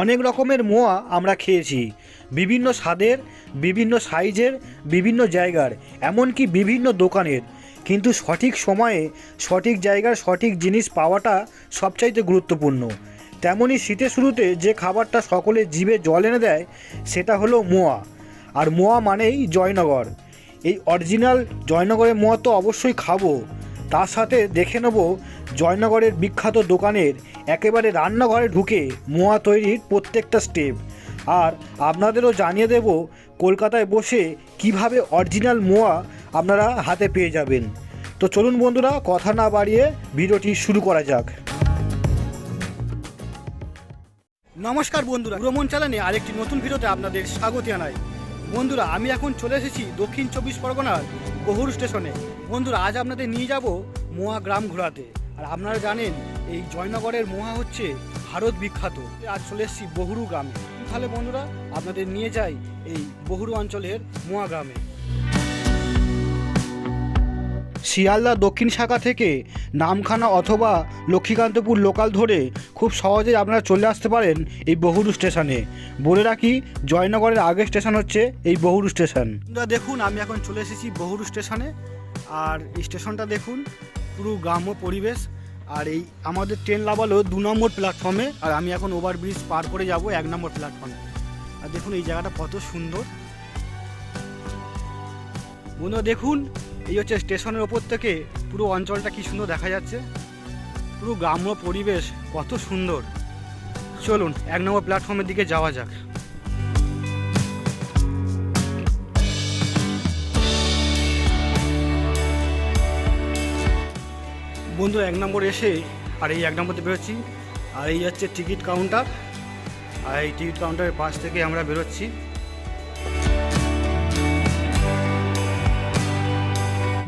অনেক রকমের মোয়া আমরা খেয়েছি। বিভিন্ন স্বাদের, বিভিন্ন সাইজের, বিভিন্ন জায়গার, এমনকি বিভিন্ন দোকানের। কিন্তু সঠিক সময়ে সঠিক জায়গার সঠিক জিনিস পাওয়াটা সবচাইতে গুরুত্বপূর্ণ। তেমনই শীতের শুরুতে যে খাবারটা সকলে জিভে জল এনে দেয়, সেটা হলো মোয়া। আর মোয়া মানেই জয়নগর। এই অরিজিনাল জয়নগরের মোয়া তো অবশ্যই খাব। তার সাথে দেখে নেব জয়নগরের বিখ্যাত দোকানের একেবারে রান্নাঘরে ঢুকে মোয়া তৈরির প্রত্যেকটা স্টেপ আর আপনাদেরও জানিয়ে দেব কলকাতায় বসে কীভাবে অরিজিনাল মোয়া আপনারা হাতে পেয়ে যাবেন। তো চলুন বন্ধুরা, কথা না বাড়িয়ে ভিডিওটি শুরু করা যাক। নমস্কার বন্ধুরা ভ্রমণ চালানে আরেকটি নতুন ভিডিওতে আপনাদের স্বাগত জানাই। বন্ধুরা, আমি এখন চলে এসেছি দক্ষিণ চব্বিশ পরগনার বহুর স্টেশনে। বন্ধুরা, আজ আপনাদের নিয়ে যাব মোয়া গ্রাম ঘোরাতে। আর আপনারা জানেন, এই জয়নগরের মোয়া হচ্ছে ভারত বিখ্যাত। আজ চলে এসেছি বহুরু গ্রামে। তাহলে বন্ধুরা, আপনাদের নিয়ে যাই এই বহুরু অঞ্চলের মোয়া গ্রামে শিয়ালদা দক্ষিণ শাখা থেকে নামখানা অথবা লক্ষ্মীকান্তপুর লোকাল ধরে খুব সহজেই আপনারা চলে আসতে পারেন এই বহুরু স্টেশনে বলে রাখি, জয়নগরের আগে স্টেশন হচ্ছে এই বহুরু স্টেশন দেখুন, আমি এখন চলে এসেছি বহুরু স্টেশনে আর স্টেশনটা দেখুন, পুরো গ্রাম্য পরিবেশ। আর এই আমাদের ট্রেন লাভালো দু নম্বর প্ল্যাটফর্মে আর আমি এখন ওভারব্রিজ পার করে যাব এক নম্বর প্ল্যাটফর্মে আর দেখুন, এই জায়গাটা কত সুন্দর। বন্ধুরা, দেখুন, এই হচ্ছে স্টেশনের ওপর থেকে পুরো অঞ্চলটা কি সুন্দর দেখা যাচ্ছে? পুরো গ্রাম্য পরিবেশ কত সুন্দর। চলুন, এক নম্বর প্ল্যাটফর্মের দিকে যাওয়া যাক। বন্ধু, এক নম্বর এসে, আর এই এক নম্বরতে বেরোচ্ছি। আর এই হচ্ছে টিকিট কাউন্টার। আর এই টিকিট কাউন্টারের পাশ থেকে আমরা বেরোচ্ছি।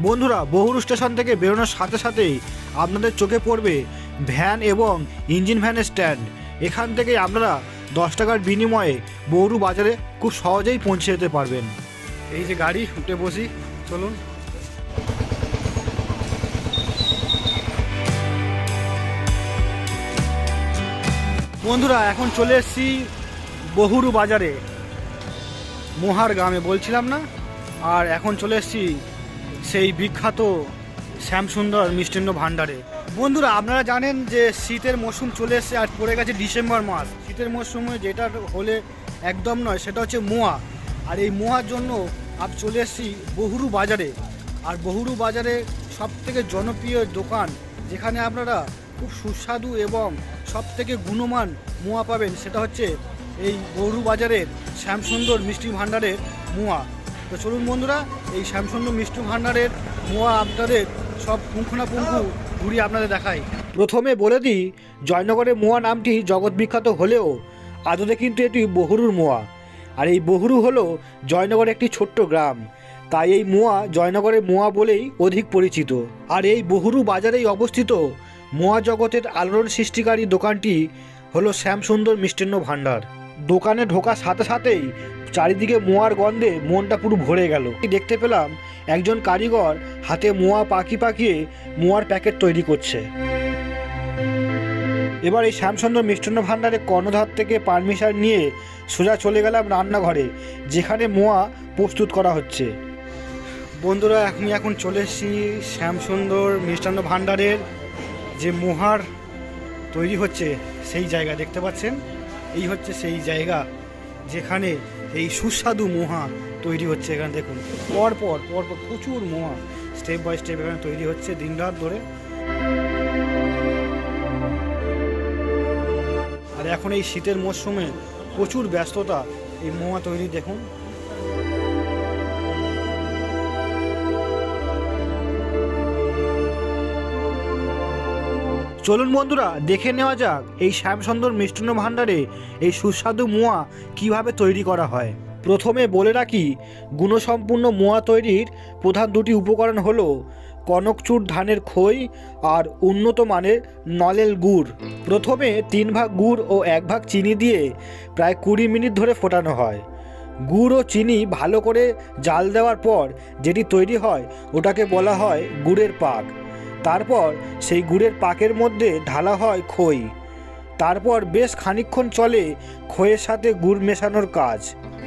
বন্ধুরা, বহুরু স্টেশন থেকে বেরোনোর সাথে সাথেই আপনাদের চোখে পড়বে ভ্যান এবং ইঞ্জিন ভ্যানের স্ট্যান্ড। এখান থেকে আপনারা দশ টাকার বিনিময়ে বহুরু বাজারে খুব সহজেই পৌঁছে যেতে পারবেন। এই যে গাড়ি, উঠে বসি, চলুন। বন্ধুরা, এখন চলে এসেছি বহুরু বাজারে। মোহার গ্রামে বলছিলাম না? আর এখন চলে এসেছি সেই বিখ্যাত শ্যামসুন্দর মিষ্টান্ন ভাণ্ডারে। বন্ধুরা, আপনারা জানেন যে শীতের মৌসুম চলে এসেছে আর পড়ে গেছে ডিসেম্বর মাস। শীতের মৌসুমে যেটা হলে একদম নয়, সেটা হচ্ছে মোয়া। আর এই মোয়ার জন্য আপ চলে এসেছি বহুরু বাজারে। আর বহুরু বাজারে সব থেকে জনপ্রিয় দোকান, যেখানে আপনারা খুব সুস্বাদু এবং সব থেকে গুণমান মোয়া পাবেন, সেটা হচ্ছে এই বহুরু বাজারের শ্যামসুন্দর মিষ্টি ভাণ্ডারের মোয়া। তো চলুন বন্ধুরা, এই শ্যামসুন্দর মিষ্টি ভাণ্ডারের মোয়া আপনাদের সব পুঙ্খানুপুঙ্খু ঘুরিয়ে আপনাদের দেখাই। প্রথমে বলে দিই, জয়নগরের মোয়া নামটি জগৎ বিখ্যাত হলেও আদতে কিন্তু এটি বহুরুর মোয়া। আর এই বহুরু হলো জয়নগরের একটি ছোট্ট গ্রাম। তাই এই মোয়া জয়নগরের মোয়া বলেই অধিক পরিচিত। আর এই বহুরু বাজারেই অবস্থিত মোয়া জগতের আলোড়ন সৃষ্টিকারী দোকানটি হলো শ্যামসুন্দর মিষ্টান্ন ভাণ্ডার দোকানে ঢোকার সাথে সাথেই চারিদিকে মোয়ার গন্ধে মনটা পুরো ভরে গেল। দেখতে পেলাম একজন কারিগর হাতে মোয়া পাকি পাকিয়ে মোয়ার প্যাকেট তৈরি করছে। এবার এই শ্যামসুন্দর মিষ্টান্ন ভাণ্ডারে কর্ণধার থেকে পারমিশন নিয়ে সোজা চলে গেলাম রান্নাঘরে, যেখানে মোয়া প্রস্তুত করা হচ্ছে। বন্ধুরা আমি এখন চলে এসেছি শ্যামসুন্দর মিষ্টান্ন ভাণ্ডারের যে মোহার তৈরি হচ্ছে সেই জায়গা, দেখতে পাচ্ছেন? এই হচ্ছে সেই জায়গা যেখানে এই সুস্বাদু মোহা তৈরি হচ্ছে এখানে, দেখুন। পরপর পর পর পর প্রচুর মোহা স্টেপ বাই স্টেপ এখানে তৈরি হচ্ছে দিন রাত ধরে। আর এখন এই শীতের মরশুমে প্রচুর ব্যস্ততা, এই মোহা তৈরি, দেখুন। চলুন বন্ধুরা, দেখে নেওয়া যাক এই শ্যামসুন্দর মিষ্টান্ন ভাণ্ডারে এই সুস্বাদু মোয়া কীভাবে তৈরি করা হয়। প্রথমে বলে রাখি, গুণসম্পূর্ণ মোয়া তৈরির প্রধান দুটি উপকরণ হলো কনকচুর ধানের খই আর উন্নত মানের নলেল গুড়। প্রথমে তিন ভাগ গুড় ও এক ভাগ চিনি দিয়ে প্রায় কুড়ি মিনিট ধরে ফোটানো হয়। গুড় ও চিনি ভালো করে জাল দেওয়ার পর যেটি তৈরি হয়, ওটাকে বলা হয় গুড়ের পাক। তারপর সেই গুড়ের পাকের মধ্যে ঢালা হয় খই। তারপর বেশ খানিকক্ষণ চলে খইয়ের সাথে গুড় মেশানোর কাজ।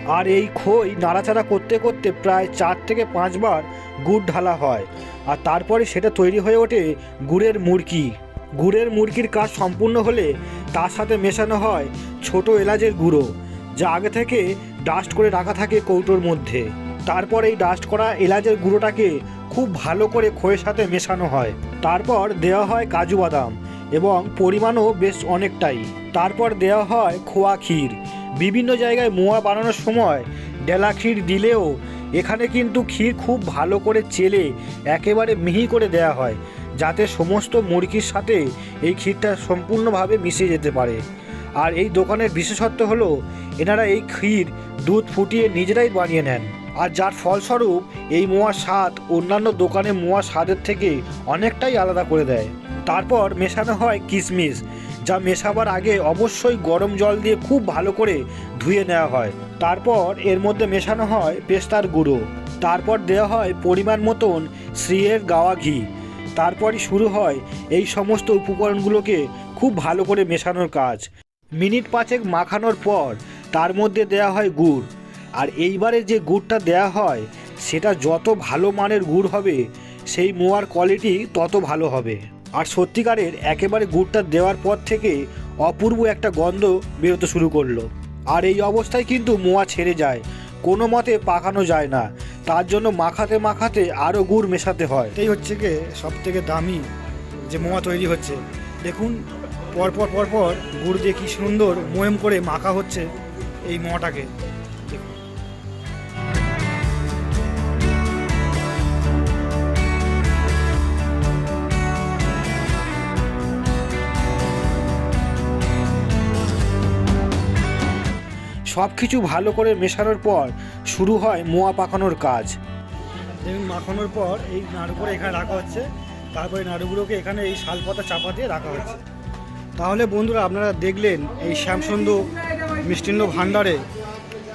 আর এই খই নাড়াচাড়া করতে করতে প্রায় চার থেকে পাঁচবার গুড় ঢালা হয়। আর তারপরে সেটা তৈরি হয়ে ওঠে গুড়ের মুরকি। গুড়ের মুরগির কাজ সম্পূর্ণ হলে তার সাথে মেশানো হয় ছোট এলাচের গুঁড়ো, যা আগে থেকে ডাস্ট করে রাখা থাকে কৌটোর মধ্যে। তারপর এই ডাস্ট করা এলাচের গুঁড়োটাকে খুব ভালো করে খইয়ের সাথে মেশানো হয়। তারপর দেওয়া হয় কাজু বাদাম এবং পরিমাণও বেশ অনেকটাই। তারপর দেওয়া হয় খোয়া ক্ষীর। বিভিন্ন জায়গায় মোয়া বানানোর সময় ডেলা ক্ষীর দিলেও এখানে কিন্তু ক্ষীর খুব ভালো করে চেলে একেবারে মিহি করে দেওয়া হয়, যাতে সমস্ত মুরগির সাথে এই ক্ষীরটা সম্পূর্ণভাবে মিশে যেতে পারে। আর এই দোকানের বিশেষত্ব হলো, এনারা এই ক্ষীর দুধ ফুটিয়ে নিজেরাই বানিয়ে নেন। আর যার ফলস্বরূপ এই মোয়া স্বাদ অন্যান্য দোকানে মোয়া স্বাদের থেকে অনেকটাই আলাদা করে দেয়। তারপর মেশানো হয় কিশমিশ যা মেশাবার আগে অবশ্যই গরম জল দিয়ে খুব ভালো করে ধুয়ে নেওয়া হয়। তারপর এর মধ্যে মেশানো হয় পেস্তার গুঁড়ো। তারপর দেওয়া হয় পরিমাণ মতন শ্রীয়ের গাওয়া ঘি। তারপরই শুরু হয় এই সমস্ত উপকরণগুলোকে খুব ভালো করে মেশানোর কাজ। মিনিট পাঁচেক মাখানোর পর তার মধ্যে দেওয়া হয় গুড়। আর এইবারে যে গুড়টা দেওয়া হয়, সেটা যত ভালো মানের গুড় হবে, সেই মোয়ার কোয়ালিটি তত ভালো হবে। আর সত্যিকারের একেবারে গুড়টা দেওয়ার পর থেকে অপূর্ব একটা গন্ধ বেরোতে শুরু করল। আর এই অবস্থায় কিন্তু মোয়া ছেড়ে যায়, কোনো মতে পাকানো যায় না। তার জন্য মাখাতে মাখাতে আরও গুড় মেশাতে হয়। এই হচ্ছে গিয়ে সব থেকে দামি যে মোয়া তৈরি হচ্ছে। দেখুন, পরপর পরপর গুড় দিয়ে কি সুন্দর ময়ম করে মাখা হচ্ছে এই মোয়াটাকে। সব কিছু ভালো করে মেশানোর পর শুরু হয় মোয়া পাকানোর কাজ। দেখুন মাখানোর পর এই নাড়ুগুলো এখানে রাখা হচ্ছে। তারপরে নাড়ুগুলোকে এখানে এই শালপাতা চাপা দিয়ে রাখা হচ্ছে। তাহলে বন্ধুরা আপনারা দেখলেন এই শ্যামসুন্দর মিষ্টিন্ন ভাণ্ডারে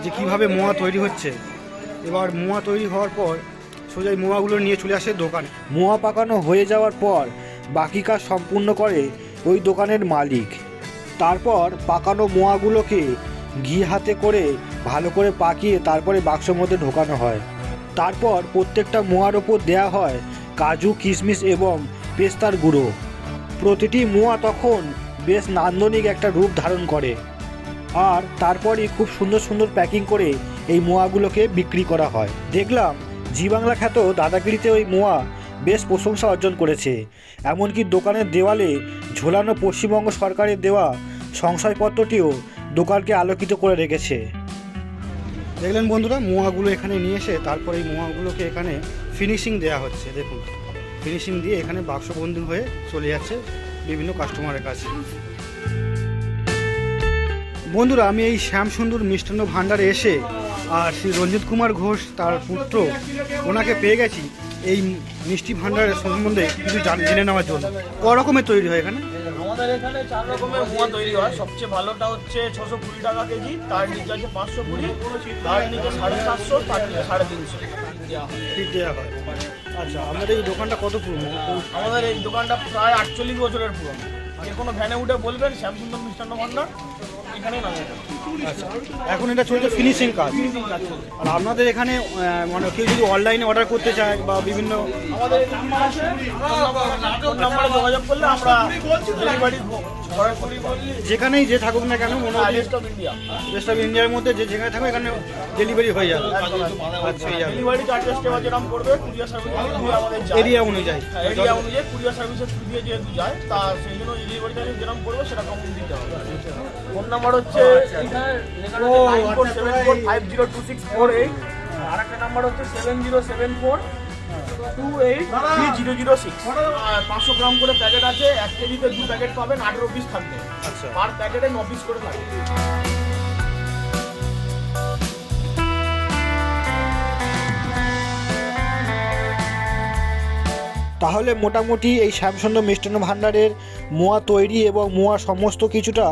যে কীভাবে মোয়া তৈরি হচ্ছে। এবার মোয়া তৈরি হওয়ার পর সোজা এই মোয়াগুলো নিয়ে চলে আসে দোকানে। মোয়া পাকানো হয়ে যাওয়ার পর বাকি কাজ সম্পূর্ণ করে ওই দোকানের মালিক। তারপর পাকানো মোয়াগুলোকে ঘি হাতে করে ভালো করে পাকিয়ে তারপরে বাক্সের মধ্যে ঢোকানো হয়। তারপর প্রত্যেকটা মোয়ার ওপর দেয়া হয় কাজু, কিশমিশ এবং পেস্তার গুঁড়ো। প্রতিটি মোয়া তখন বেশ নান্দনিক একটা রূপ ধারণ করে। আর তারপরই খুব সুন্দর সুন্দর প্যাকিং করে এই মোয়াগুলোকে বিক্রি করা হয়। দেখলাম জি বাংলা খ্যাত দাদাগিরিতে ওই মোয়া বেশ প্রশংসা অর্জন করেছে। এমনকি দোকানের দেওয়ালে ঝোলানো পশ্চিমবঙ্গ সরকারের দেওয়া সংশয়পত্রটিও দোকানকে আলোকিত করে রেখেছে। দেখলেন বন্ধুরা, মোয়াগুলো এখানে নিয়ে এসে তারপরে এই মোয়াগুলোকে এখানে ফিনিশিং দেওয়া হচ্ছে, দেখুন। ফিনিশিং দিয়ে এখানে বাক্সবন্দি হয়ে চলে যাচ্ছে বিভিন্ন কাস্টমারের কাছে। বন্ধুরা, আমি এই শ্যামসুন্দর মিষ্টান্ন ভাণ্ডারে এসে আর শ্রী রঞ্জিত কুমার ঘোষ, তার পুত্র, ওনাকে পেয়ে গেছি এই মিষ্টি ভাণ্ডারের সম্বন্ধে কিছু জেনে নেওয়ার জন্য। ক রকমের তৈরি হয় এখানে? আমাদের এখানে চার রকমের মোয়া তৈরি হয়। সবচেয়ে ভালোটা হচ্ছে ছশো কুড়ি টাকা কেজি তার নিচে আছে পাঁচশো কুড়ি তার নিচে সাড়ে চারশো তার নিচে সাড়ে তিনশো। দেওয়া হয়। আচ্ছা আমাদের এই দোকানটা কত পুরনো? আমাদের এই দোকানটা প্রায় আটচল্লিশ বছরের পুরনো। যে কোনো ভ্যানে উঠে বলবেন শ্যামসুন্দর মিষ্টান্ন ভান্ডার। এখন এটা চলছে ফিনিশিং কাজ। আর আপনাদের এখানে মানে কেউ যদি অনলাইনে অর্ডার করতে চায় বা বিভিন্ন আমাদের নাম্বার যোগাযোগ করলে আমরা ডেলিভারি যেখানেই যে থাকুক না কেন মনে হয় ওয়েস্ট অফ ইন্ডিয়ার মধ্যে যে যেখানে থাকবে এখানে ডেলিভারি হয়ে যাবে। আচ্ছা ডেলিভারি চার্জেস কেবা যেরকম করবে কুরিয়ার সার্ভিস আমাদের এরিয়া অনুযায়ী এরিয়া অনুযায়ী কুরিয়ার সার্ভিসের থ্রু দিয়ে যেহেতু যায় তা সেই জন্য ডেলিভারি চার্জ যেরকম করবে সেটা কম দিতে হবে। ফোন নাম্বার হচ্ছে আর একটা নাম্বার হচ্ছে seven zero seven four two eight three zero zero six পাঁচশো গ্রাম করে প্যাকেট আছে এক কেজিতে দু প্যাকেট পাবেন আঠেরো পিস থাকবে আচ্ছা। পার প্যাকেটে ন পিস করে থাকবে তাহলে মোটামুটি এই শ্যামসুন্দর মিষ্টান্ন ভাণ্ডারের মোয়া তৈরি এবং মোয়া সমস্ত কিছুটা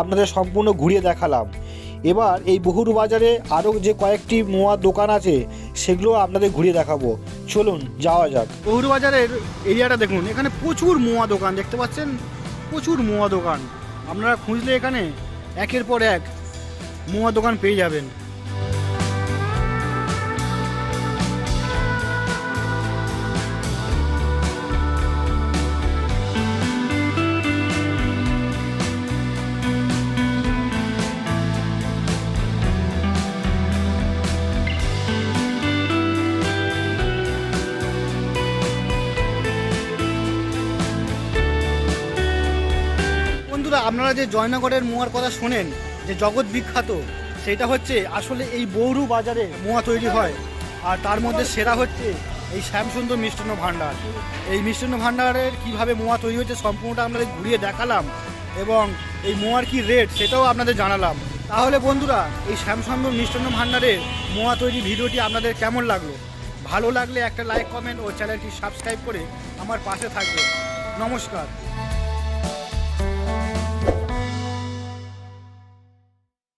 আপনাদের সম্পূর্ণ ঘুরিয়ে দেখালাম। এবার এই বহুর বাজারে আরও যে কয়েকটি মোয়া দোকান আছে, সেগুলো আপনাদের ঘুরিয়ে দেখাবো। চলুন, যাওয়া যাক। বহুরু বাজারের এরিয়াটা দেখুন, এখানে প্রচুর মোয়া দোকান দেখতে পাচ্ছেন? প্রচুর মোয়া দোকান। আপনারা খুঁজলে এখানে একের পর এক মোয়া দোকান পেয়ে যাবেন। আপনারা যে জয়নগরের মোয়ার কথা শোনেন, যে জগৎ বিখ্যাত, সেটা হচ্ছে আসলে এই বৌরু বাজারে মোয়া তৈরি হয়। আর তার মধ্যে সেরা হচ্ছে এই শ্যামসুন্দর মিষ্টান্ন ভাণ্ডার। এই মিষ্টান্ন ভাণ্ডারের কীভাবে মোয়া তৈরি হচ্ছে সম্পূর্ণটা আপনাদের ঘুরিয়ে দেখালাম এবং এই মোয়ার কি রেট সেটাও আপনাদের জানালাম। তাহলে বন্ধুরা, এই শ্যামসুন্দর মিষ্টান্ন ভাণ্ডারের মোয়া তৈরি ভিডিওটি আপনাদের কেমন লাগল? ভালো লাগলে একটা লাইক কমেন্ট ও চ্যানেলটি সাবস্ক্রাইব করে আমার পাশে থাকবে নমস্কার।